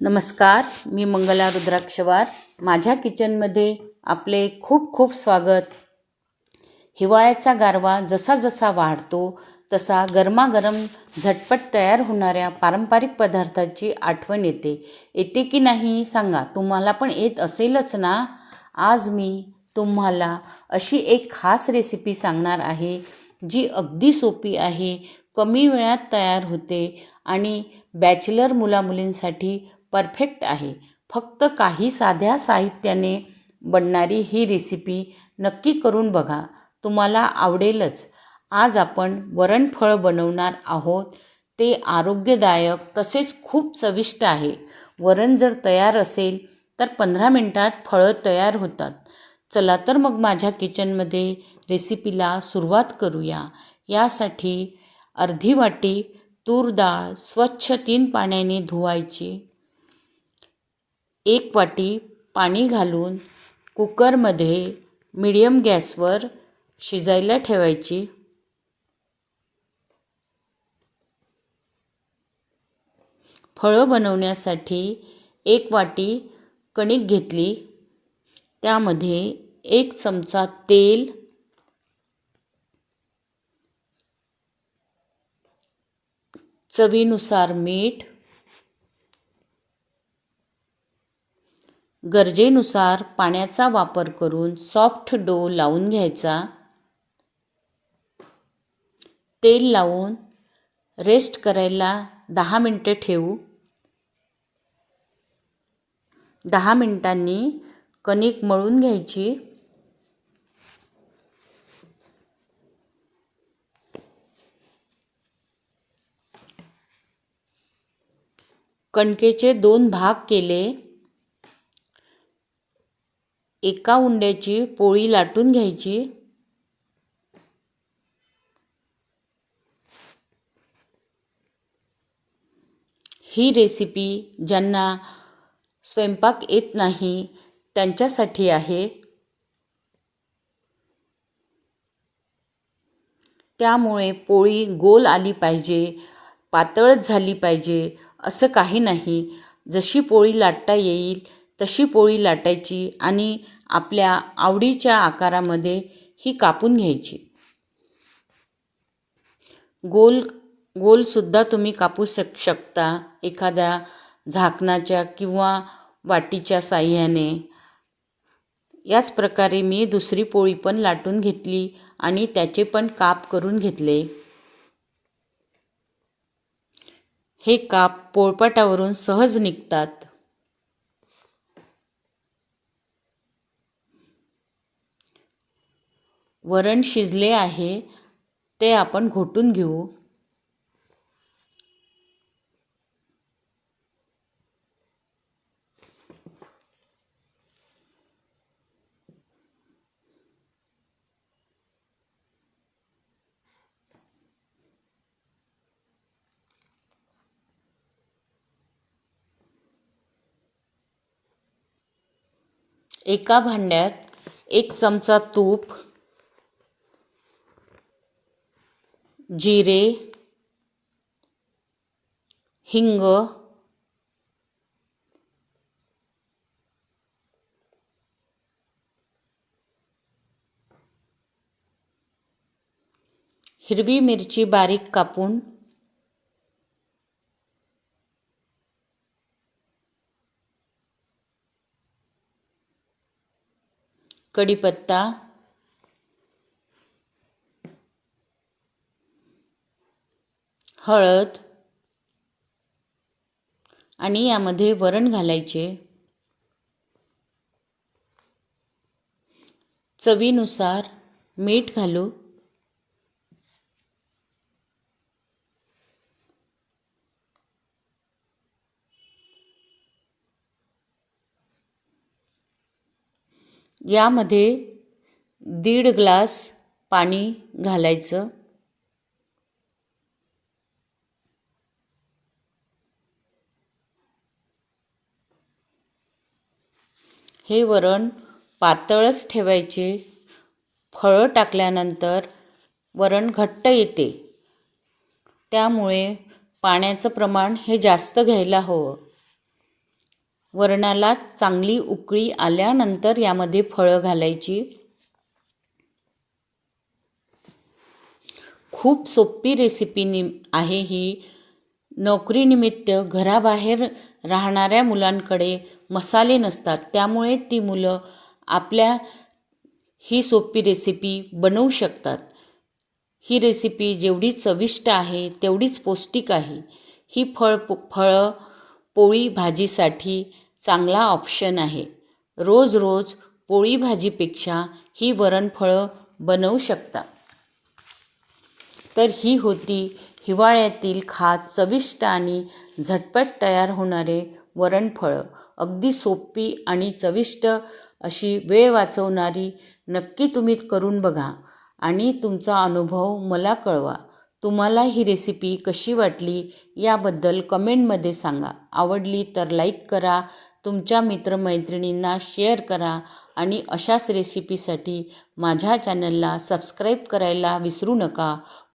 नमस्कार मी मंगला रुद्राक्षवार. माझ्या किचनमध्ये आपले खूप खूप स्वागत. हिवाळ्याचा गारवा जसा जसा वाढतो तसा गरमागरम झटपट तयार होणाऱ्या पारंपरिक पदार्थाची आठवण येते. येते की नाही सांगा तुम्हाला पण येत असेलच ना? आज मी तुम्हाला अशी एक खास रेसिपी सांगणार आहे जी अगदी सोपी आहे कमी वेळात तयार होते आणि बॅचलर मुलामुलींसाठी परफेक्ट आहे. फक्त काही साध्या साहित्याने बनणारी ही रेसिपी नक्की करून बघा. तुम्हाला आवडेलच. आज आपण वरणफळ बनवणार आहोत. ते आरोग्यदायक तसेच खूप चविष्ट आहे. वरण जर तयार असेल तर पंधरा मिनटात फळं तयार होतात. चला तर मग माझ्या किचनमध्ये रेसिपीला सुरुवात करूया. यासाठी अर्धी वाटी तूर डाळ स्वच्छ तीन पाण्याने धुवायची. एक वाटी पाणी घालून कुकरमध्ये मिडियम गॅसवर शिजायला ठेवायची. फळं बनवण्यासाठी एक वाटी कणिक घेतली. त्यामध्ये एक चमचा तेल चवीनुसार मीठ गरजेनुसार पाण्याचा वापर करून सॉफ्ट डो लावून घ्यायचा. तेल लावून रेस्ट करायला दहा मिनटं ठेवू. दहा मिनटांनी कणिक मळून घ्यायची. कणकेचे दोन भाग केले. एका उंड्याची पोळी लाटून घ्यायची. ही रेसिपी ज्यांना स्वयंपाक येत नाही त्यांच्यासाठी आहे. त्यामुळे पोळी गोल आली पाहिजे पातळच झाली पाहिजे असं काही नाही. जशी पोळी लाटता येईल तशी पोळी लाटायची आणि आपल्या आवडीच्या आकारामध्ये ही कापून घ्यायची. गोल गोलसुद्धा तुम्ही कापू शक शकता. एखाद्या झाकणाच्या किंवा वाटीच्या साह्याने. याच प्रकारे मी दुसरी पोळी पण लाटून घेतली आणि त्याचे पण काप करून घेतले. हे काप पोळपाटावरून सहज निघतात. वरण शिजले आहे ते आपण घोटून घेऊ. एका भांड्यात एक चमचा तूप जिरे हिंग हिरवी मिरची बारीक कापून कढीपत्ता हळद आणि यामध्ये वरण घालायचे. चवीनुसार मीठ घालू. यामध्ये दीड ग्लास पाणी घालायचं. हे वरण पातळच ठेवायचे. फळं टाकल्यानंतर वरण घट्ट येते. त्यामुळे पाण्याचं प्रमाण हे जास्त घ्यायला हवं. वरणाला चांगली उकळी आल्यानंतर यामध्ये फळं घालायची. खूप सोपी रेसिपी नि आहे ही. नोकरीनिमित्त घराबाहेर राहणाऱ्या मुलांकडे मसाले नसतात. त्यामुळे ती मुलं आपल्या ही सोपी रेसिपी बनवू शकतात. ही रेसिपी जेवढी चविष्ट आहे तेवढीच पौष्टिक आहे. ही फळ पो फळं पोळी भाजीसाठी चांगला ऑप्शन आहे. रोज रोज पोळी भाजीपेक्षा ही वरणफळं बनवू शकता. तर ही होती हिवाळ्यातील खात चविष्ट आणि झटपट तयार होणारे वरणफळं. अगदी सोपी आणि चविष्ट अशी वेळ वाचवणारी नक्की तुम्ही करून बघा आणि तुमचा अनुभव मला कळवा. तुम्हाला ही रेसिपी कशी वाटली याबद्दल कमेंटमध्ये सांगा. आवडली तर लाईक करा तुमच्या मित्रमैत्रिणींना शेअर करा आणि अशाच रेसिपीसाठी माझ्या चॅनलला सबस्क्राईब करायला विसरू नका.